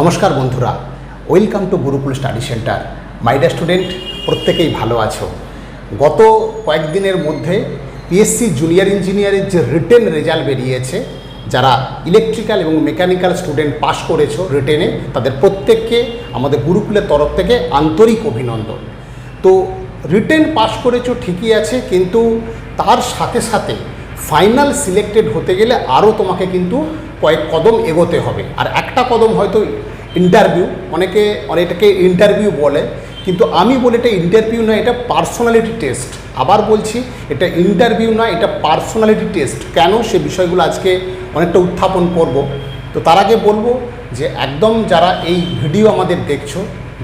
নমস্কার বন্ধুরা welcome to Gurukul study centre my dear student প্রত্যেকেই ভালো আছো। গত কয়েকদিনের মধ্যে পিএসসি জুনিয়র ইঞ্জিনিয়ারের যে রিটেন রেজাল্ট বেরিয়েছে, যারা ইলেকট্রিক্যাল এবং মেকানিক্যাল স্টুডেন্ট পাশ করেছ রিটেনে তাদের প্রত্যেককে আমাদের গুরুকুলের তরফ থেকে আন্তরিক অভিনন্দন। তো রিটেন পাশ করেছ ঠিকই আছে, কিন্তু তার সাথে সাথে ফাইনাল সিলেক্টেড হতে গেলে আরও তোমাকে কিন্তু কয়েক কদম এগোতে হবে। আর একটা কদম হয়তো ইন্টারভিউ অনেকে, অনেকটাকে ইন্টারভিউ বলে, কিন্তু আমি বলি এটা ইন্টারভিউ না এটা পার্সোনালিটি টেস্ট আবার বলছি, এটা ইন্টারভিউ না এটা পার্সোনালিটি টেস্ট কেন? সে বিষয়গুলো আজকে অনেকটা উত্থাপন করব। তো তার আগে বলব যে একদম যারা এই ভিডিও আমাদের দেখছ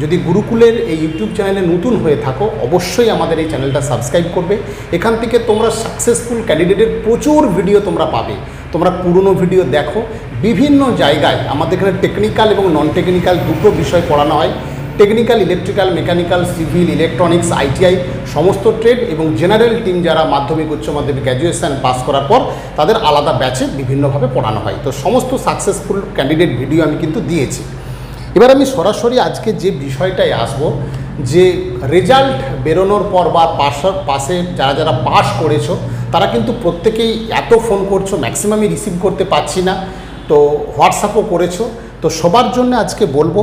যদি গুরুকুলের এই ইউটিউব চ্যানেলে নতুন হয়ে থাকো, অবশ্যই আমাদের এই চ্যানেলটা সাবস্ক্রাইব করবে। এখান থেকে তোমরা সাকসেসফুল ক্যান্ডিডেটের প্রচুর ভিডিও তোমরা পাবে। তোমরা পুরনো ভিডিও দেখো। বিভিন্ন জায়গায় আমাদের এখানে টেকনিক্যাল এবং নন টেকনিক্যাল দুটো বিষয় পড়ানো হয়। Technical electrical mechanical civil electronics ITI সমস্ত ট্রেড এবং জেনারেল টিম যারা মাধ্যমিক, উচ্চ মাধ্যমিক গ্র্যাজুয়েশন পাস করার পর তাদের আলাদা ব্যাচে বিভিন্নভাবে পড়ানো হয়। তো সমস্ত সাকসেসফুল ক্যান্ডিডেট ভিডিও আমি কিন্তু দিয়েছি। এবার আমি সরাসরি আজকে যে বিষয়টায় আসব, যে রেজাল্ট বেরোনোর পর বা পাশ, পাশে যারা যারা পাস করেছ, তারা কিন্তু প্রত্যেকেই এত ফোন করছ ম্যাক্সিমামই রিসিভ করতে পারছি না। তো হোয়াটসঅ্যাপও করেছ। তো সবার জন্য আজকে বলব,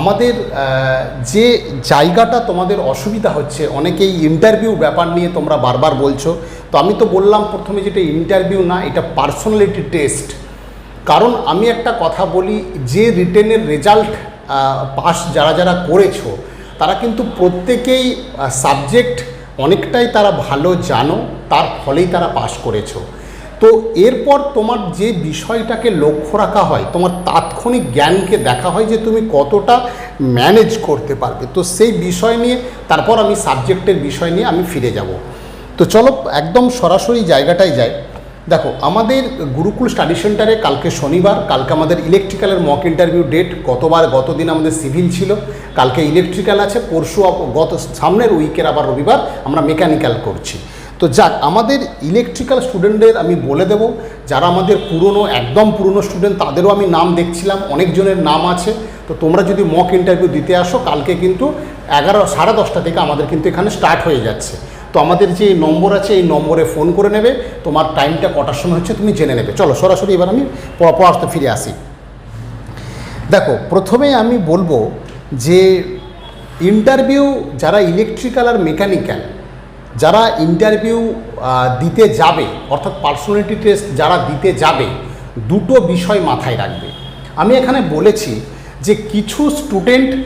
আমাদের যে জায়গাটা তোমাদের অসুবিধা হচ্ছে, অনেকেই ইন্টারভিউ ব্যাপার নিয়ে তোমরা বারবার বলছো। তো আমি তো বললাম প্রথমে যেটা ইন্টারভিউ না, এটা পার্সোনালিটি টেস্ট কারণ আমি একটা কথা বলি, যে রিটেনের রেজাল্ট পাস যারা যারা করেছ, তারা কিন্তু প্রত্যেকেই সাবজেক্ট অনেকটাই তারা ভালো জানো, তার ফলেই তারা পাস করেছ। তো এরপর তোমার যে বিষয়টাকে লক্ষ্য রাখা হয়, তোমার তাৎক্ষণিক জ্ঞানকে দেখা হয় যে তুমি কতটা ম্যানেজ করতে পারবে। তো সেই বিষয় নিয়ে, তারপর আমি সাবজেক্টের বিষয় নিয়ে আমি ফিরে যাব। তো চলো, একদম সরাসরি জায়গাটায় যাই। দেখো, আমাদের গুরুকুল স্টাডি সেন্টারে কালকে শনিবার, কালকে আমাদের ইলেকট্রিক্যালের মক ইন্টারভিউ ডেট গতবার, গতদিন আমাদের সিভিল ছিল, কালকে ইলেকট্রিক্যাল আছে, পরশু গত, সামনের উইকের আবার রবিবার আমরা মেকানিক্যাল করছি। তো যাক, আমাদের ইলেকট্রিক্যাল স্টুডেন্টদের আমি বলে দেব, যারা আমাদের পুরনো, একদম পুরনো স্টুডেন্ট তাদেরও আমি নাম দেখছিলাম, অনেকজনের নাম আছে। তো তোমরা যদি মক ইন্টারভিউ দিতে আসো, কালকে কিন্তু এগারো, সাড়ে দশটা থেকে আমাদের কিন্তু এখানে স্টার্ট হয়ে যাচ্ছে। আমাদের যে নম্বর আছে, এই নম্বরে ফোন করে নেবে। তোমার টাইমটা কটার সময় হচ্ছে তুমি জেনে নেবে। চলো, সরাসরি এবার আমি পড়া- পড়াতে ফিরে আসি। দেখো, প্রথমে আমি বলব যে ইন্টারভিউ যারা ইলেকট্রিক্যাল আর মেকানিক্যাল যারা ইন্টারভিউ দিতে যাবে, অর্থাৎ পার্সোনালিটি টেস্ট যারা দিতে যাবে, দুটো বিষয় মাথায় রাখবে। আমি এখানে বলেছি যে কিছু স্টুডেন্ট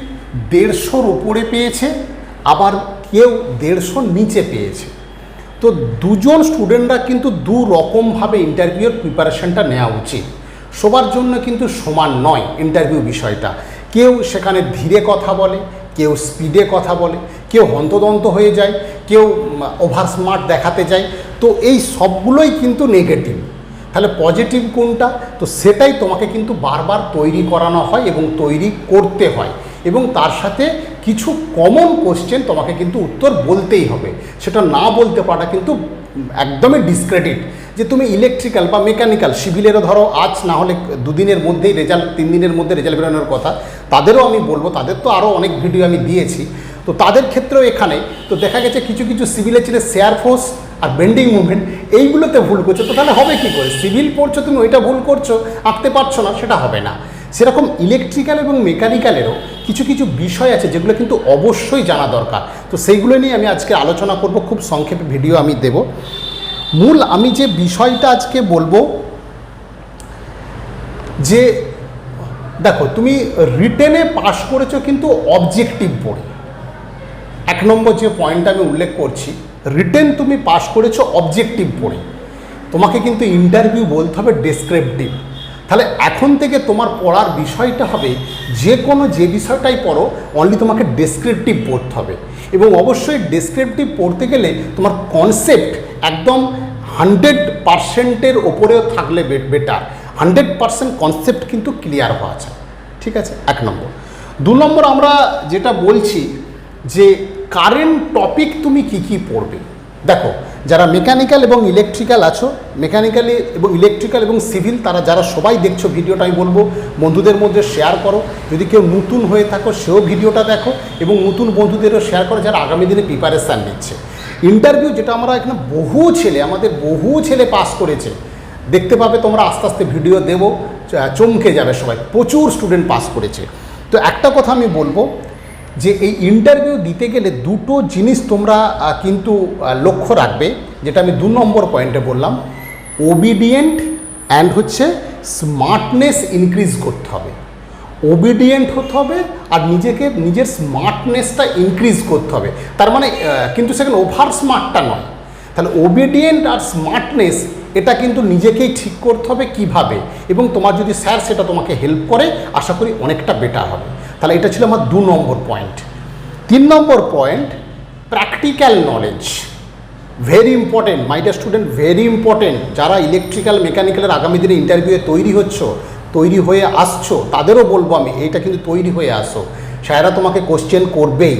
দেড়শোর উপরে পেয়েছে, আবার কেউ দেড়শোর নিচে পেয়েছে। তো দুজন স্টুডেন্টরা কিন্তু দু রকমভাবে ইন্টারভিউর প্রিপারেশনটা নেওয়া উচিত। সবার জন্য কিন্তু সমান নয় ইন্টারভিউ বিষয়টা। কেউ সেখানে ধীরে কথা বলে, কেউ স্পিডে কথা বলে, কেউ হন্তদন্ত হয়ে যায়, কেউ ওভার স্মার্ট দেখাতে যায়। তো এই সবগুলোই কিন্তু নেগেটিভ তাহলে পজিটিভ কোনটা? তো সেটাই তোমাকে কিন্তু বারবার তৈরি করানো হয় এবং তৈরি করতে হয়। এবং তার সাথে কিছু কমন কোশ্চেন তোমাকে কিন্তু উত্তর বলতেই হবে। সেটা না বলতে পারাটা কিন্তু একদমই ডিসক্রেডিট যে তুমি ইলেকট্রিক্যাল বা মেকানিক্যাল সিভিলেরও ধরো, আজ না হলে দুদিনের মধ্যেই রেজাল্ট তিন দিনের মধ্যে রেজাল্ট বেরোনোর কথা, তাদেরও আমি বলব, তাদের তো আরও অনেক ভিডিও আমি দিয়েছি। তো তাদের ক্ষেত্রেও এখানে, তো দেখা গেছে কিছু কিছু সিভিলে ছিল শেয়ার ফোর্স আর বেন্ডিং মুভমেন্ট এইগুলোতে ভুল করছ। তো তাহলে হবে কি করে? সিভিল পড়ছো, তুমি ওইটা ভুল করছ, আঁকতে পারছ না, সেটা হবে না। সেরকম ইলেকট্রিক্যাল এবং মেকানিক্যালেরও কিছু কিছু বিষয় আছে যেগুলো কিন্তু অবশ্যই জানা দরকার। তো সেইগুলো নিয়ে আমি আজকে আলোচনা করব, খুব সংক্ষেপে ভিডিও আমি দেব। মূল আমি যে বিষয়টা আজকে বলব যে, দেখো, তুমি রিটেনে পাশ করেছ কিন্তু অবজেক্টিভ পড়ে এক নম্বর যে পয়েন্টটা আমি উল্লেখ করছি রিটেন তুমি পাশ করেছ অবজেক্টিভ পড়ে তোমাকে কিন্তু ইন্টারভিউ বলতে হবে ডেসক্রিপটিভ তাহলে এখন থেকে তোমার পড়ার বিষয়টা হবে যে কোনো যে বিষয়টাই পড়ো অনলি তোমাকে ডেসক্রিপটিভ পড়তে হবে। এবং অবশ্যই ডেসক্রিপটিভ পড়তে গেলে তোমার কনসেপ্ট একদম হান্ড্রেড পারসেন্টের ওপরেও থাকলে বেটার হান্ড্রেড পারসেন্ট কনসেপ্ট কিন্তু ক্লিয়ার হওয়া চাই। ঠিক আছে? এক নম্বর। দু নম্বর আমরা যেটা বলছি যে কারেন্ট টপিক তুমি কি কি পড়বে? দেখো, যারা মেকানিক্যাল এবং ইলেকট্রিক্যাল আছো মেকানিক্যালি এবং ইলেকট্রিক্যাল এবং সিভিল তারা যারা সবাই দেখছ ভিডিওটা, আমি বলব, বন্ধুদের মধ্যে শেয়ার করো। যদি কেউ নতুন হয়ে থাকো, সেও ভিডিওটা দেখো এবং নতুন বন্ধুদেরও শেয়ার করো যারা আগামী দিনে প্রিপারেশান নিচ্ছে। ইন্টারভিউ যেটা আমরা এখানে বহু ছেলে, আমাদের বহু ছেলে পাস করেছে, দেখতে পাবে তোমরা আস্তে আস্তে ভিডিও দেবো চমকে যাবে সবাই, প্রচুর স্টুডেন্ট পাস করেছে। তো একটা কথা আমি বলব যে এই ইন্টারভিউ দিতে গেলে দুটো জিনিস তোমরা কিন্তু লক্ষ্য রাখবে, যেটা আমি দু নম্বর পয়েন্টে বললাম। ওবিডিয়েন্ট অ্যান্ড হচ্ছে স্মার্টনেস ইনক্রিজ করতে হবে। ওবিডিয়েন্ট হতে হবে আর নিজেকে, নিজের স্মার্টনেসটা ইনক্রিজ করতে হবে। তার মানে কিন্তু সেখানে ওভার স্মার্টটা নয়। তাহলে ওবিডিয়েন্ট আর স্মার্টনেস এটা কিন্তু নিজেকেই ঠিক করতে হবে কীভাবে? এবং তোমার যদি স্যার সেটা তোমাকে হেল্প করে, আশা করি অনেকটা বেটার হবে। তাহলে এটা ছিল আমার দু নম্বর পয়েন্ট তিন নম্বর point practical knowledge very important my dear student very important যারা ইলেকট্রিক্যাল মেকানিক্যালের আগামী দিনে ইন্টারভিউয়ে তৈরি হচ্ছ, তৈরি হয়ে আসছো, তাদেরও বলব আমি এইটা কিন্তু তৈরি হয়ে আসো। স্যারেরা তোমাকে কোশ্চেন করবেই।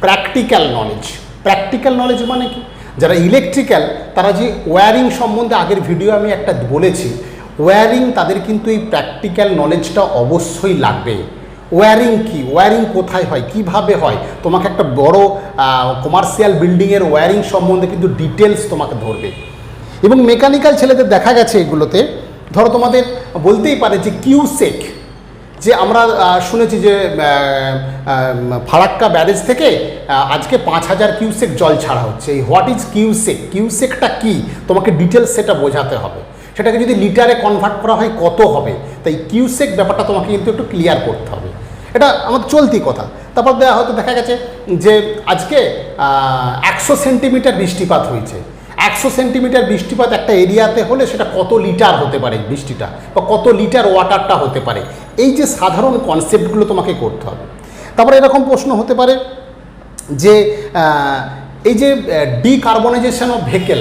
প্র্যাকটিক্যাল নলেজ প্র্যাকটিক্যাল নলেজ মানে কি? যারা ইলেকট্রিক্যাল তারা যে ওয়্যারিং সম্বন্ধে আগের ভিডিও আমি একটা বলেছি ওয়্যারিং তাদের কিন্তু এই প্র্যাকটিক্যাল নলেজটা অবশ্যই লাগবে। ওয়্যারিং কি? ওয়্যারিং কোথায় হয়? কীভাবে হয়? তোমাকে একটা বড় কমার্শিয়াল বিল্ডিংয়ের ওয়্যারিং সম্বন্ধে কিন্তু ডিটেলস তোমাকে ধরবে। এবং মেকানিক্যাল ছেলেদের দেখা গেছে এগুলোতে। ধরো তোমাদের বলতেই পারে যে কিউসেক যে আমরা শুনেছি যে ফারাক্কা ব্যারেজ থেকে আজকে পাঁচ হাজার কিউসেক জল ছাড়া হচ্ছে। এই হোয়াট ইজ কিউসেক কিউসেকটা কি? তোমাকে ডিটেলস সেটা বোঝাতে হবে। সেটাকে যদি লিটারে কনভার্ট করা হয়, কত হবে? তাই কিউসেক ব্যাপারটা তোমাকে কিন্তু একটু ক্লিয়ার করতে হবে। এটা আমাদের চলতি কথা। তারপর দেওয়া হয়তো দেখা গেছে যে আজকে একশো সেন্টিমিটার বৃষ্টিপাত হয়েছে। একশো সেন্টিমিটার বৃষ্টিপাত একটা এরিয়াতে হলে সেটা কত লিটার হতে পারে বৃষ্টিটা? বা কত লিটার ওয়াটারটা হতে পারে? এই যে সাধারণ কনসেপ্টগুলো তোমাকে করতে হবে। তারপরে এরকম প্রশ্ন হতে পারে যে এই যে ডিকার্বনাইজেশন অফ ভেহিকেল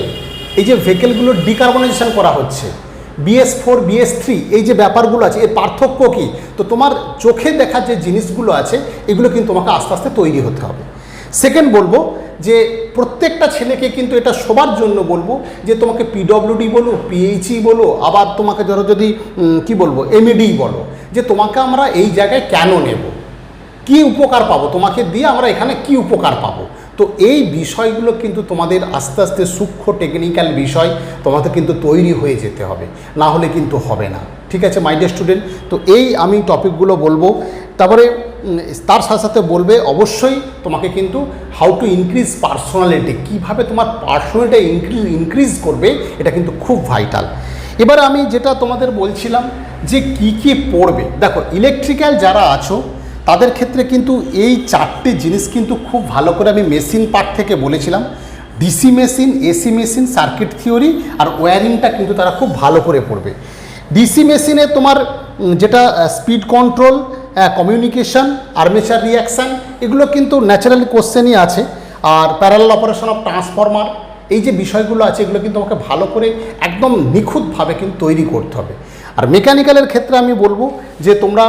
এই যে ভেহিকেলগুলো ডিকার্বনাইজেশন করা হচ্ছে বিএস ফোর বিএস থ্রি এই যে ব্যাপারগুলো আছে, এর পার্থক্য কী? তো তোমার চোখে দেখা যে জিনিসগুলো আছে, এগুলো কিন্তু তোমাকে আস্তে আস্তে তৈরি হতে হবে। সেকেন্ড বলব যে প্রত্যেকটা ছেলেকে কিন্তু এটা সবার জন্য বলব যে তোমাকে পিডব্লিউডি বলো পিএইচই বলো, আবার তোমাকে ধরো যদি কি বলব এমইডি বলো, যে তোমাকে আমরা এই জায়গায় কেন নেব? কি উপকার পাবো? তোমাকে দিয়ে আমরা এখানে কি উপকার পাবো? তো এই বিষয়গুলো কিন্তু তোমাদের আস্তে আস্তে সূক্ষ্ম টেকনিক্যাল বিষয়, তোমাদের কিন্তু তৈরি হয়ে যেতে হবে, না হলে কিন্তু হবে না। ঠিক আছে মাই ডিয়ার স্টুডেন্ট তো এই আমি টপিকগুলো বলব। তারপরে তার সাথে সাথে বলবে, অবশ্যই তোমাকে কিন্তু হাউ টু ইনক্রিজ পার্সোনালিটি কীভাবে তোমার পার্সোনালিটি ইনক্রিজ ইনক্রিজ করবে, এটা কিন্তু খুব ভাইটাল এবার আমি যেটা তোমাদের বলছিলাম যে কি কি পড়বে। দেখো ইলেকট্রিক্যাল যারা আছো তাদের ক্ষেত্রে কিন্তু এই চারটে জিনিস কিন্তু খুব ভালো করে আমি মেশিন পার্ট থেকে বলেছিলাম। DC machine, AC machine, circuit theory আর ওয়্যারিংটা কিন্তু তারা খুব ভালো করে পড়বে। ডিসি মেশিনে তোমার যেটা speed control communication, armature reaction এগুলো কিন্তু ন্যাচারালি কোশ্চেনই আছে। আর প্যারালাল অপারেশন অফ ট্রান্সফরমার এই যে বিষয়গুলো আছে, এগুলো কিন্তু আমাকে ভালো করে একদম নিখুঁতভাবে কিন্তু তৈরি করতে হবে। আর মেকানিক্যালের ক্ষেত্রে আমি বলব যে তোমরা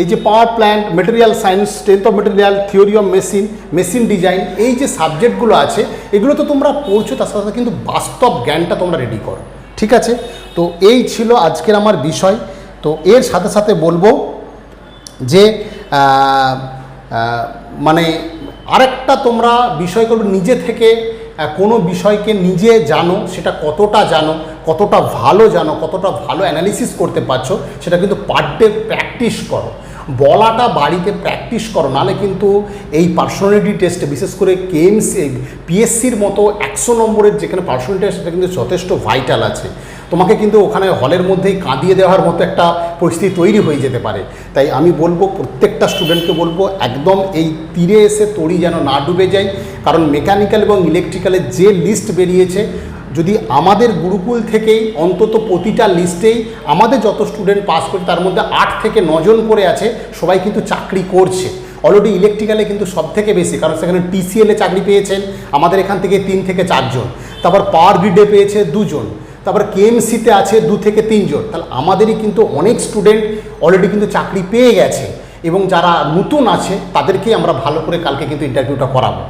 এই যে power plant material science strength of material theory of machine machine design এই যে সাবজেক্টগুলো আছে, এগুলো তো তোমরা পড়ছো, তার সাথে কিন্তু বাস্তব জ্ঞানটা তোমরা রেডি করো। ঠিক আছে? তো এই ছিল আজকের আমার বিষয়। তো এর সাথে সাথে বলব যে মানে আরেকটা তোমরা বিষয়গুলো নিজে থেকে কোনো বিষয়কে নিজে জানো, সেটা কতটা জানো, কতটা ভালো জানো, কতটা ভালো অ্যানালিসিস করতে পারছ, সেটা কিন্তু পার ডে প্র্যাকটিস করো। বলাটা বাড়িতে প্র্যাকটিস করো, নাহলে কিন্তু এই পার্সোনালিটি টেস্টে বিশেষ করে কেএমসি পিএসসির মতো একশো নম্বরের যেখানে পার্সোনালিটি টেস্ট সেটা কিন্তু যথেষ্ট ভাইটাল আছে। তোমাকে কিন্তু ওখানে হলের মধ্যেই কাঁদিয়ে দেওয়ার মতো একটা পরিস্থিতি তৈরি হয়ে যেতে পারে। তাই আমি বলব, প্রত্যেকটা স্টুডেন্টকে বলব, একদম এই তীরে এসে তড়ি যেন না ডুবে যায়। কারণ মেকানিক্যাল এবং ইলেকট্রিক্যালের যে লিস্ট বেরিয়েছে, যদি আমাদের গুরুকুল থেকেই অন্তত প্রতিটা লিস্টেই আমাদের যত স্টুডেন্ট পাস করে তার মধ্যে আট থেকে নজন করে আছে, সবাই কিন্তু চাকরি করছে। অলরেডি ইলেকট্রিক্যালে কিন্তু সব থেকে বেশি, কারণ সেখানে টিসিএলে চাকরি পেয়েছেন, আমাদের এখান থেকে তিন থেকে চারজন। তারপর পাওয়ার গ্রিডে পেয়েছে দুজন। তারপর কেএমসিতে আছে দু থেকে তিনজন। তাহলে আমাদেরই কিন্তু অনেক স্টুডেন্ট অলরেডি কিন্তু চাকরি পেয়ে গেছে এবং যারা নতুন আছে, তাদেরকেই আমরা ভালো করে কালকে কিন্তু ইন্টারভিউটা করাবো।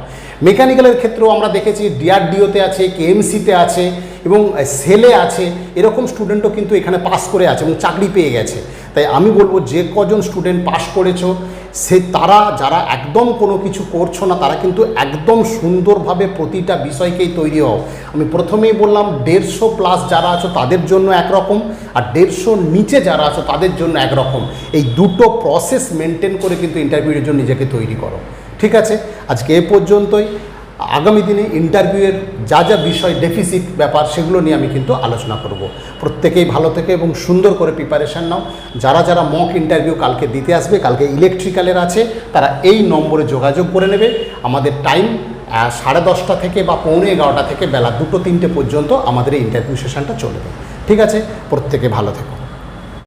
মেকানিক্যালের ক্ষেত্রেও আমরা দেখেছি ডিআরডিওতে আছে কেএমসিতে আছে এবং সেলে আছে। এরকম স্টুডেন্টও কিন্তু এখানে পাস করে আছে এবং চাকরি পেয়ে গেছে। তাই আমি বলব যে কজন স্টুডেন্ট পাস করেছ সে তারা, যারা একদম কোনো কিছু করছ না, তারা কিন্তু একদম সুন্দরভাবে প্রতিটা বিষয়কেই তৈরি হও। আমি প্রথমেই বললাম, দেড়শো প্লাস যারা আছো, তাদের জন্য একরকম, আর দেড়শোর নিচে যারা আছো, তাদের জন্য একরকম। এই দুটো প্রসেস মেনটেন করে কিন্তু ইন্টারভিউয়ের জন্য নিজেকে তৈরি করো। ঠিক আছে? আজকে এ পর্যন্তই। আগামী দিনে ইন্টারভিউয়ের যা যা বিষয় ডেফিসিট ব্যাপার সেগুলো নিয়ে আমি কিন্তু আলোচনা করব। প্রত্যেকেই ভালো থেকে এবং সুন্দর করে প্রিপারেশান নাও। যারা যারা মক ইন্টারভিউ কালকে দিতে আসবে, কালকে ইলেকট্রিক্যালের আছে, তারা এই নম্বরে যোগাযোগ করে নেবে। আমাদের টাইম সাড়ে দশটা থেকে বা পৌনে এগারোটা থেকে বেলা দুটো তিনটে পর্যন্ত আমাদের এই ইন্টারভিউ সেশনটা চলবে। ঠিক আছে? প্রত্যেকে ভালো থেকো।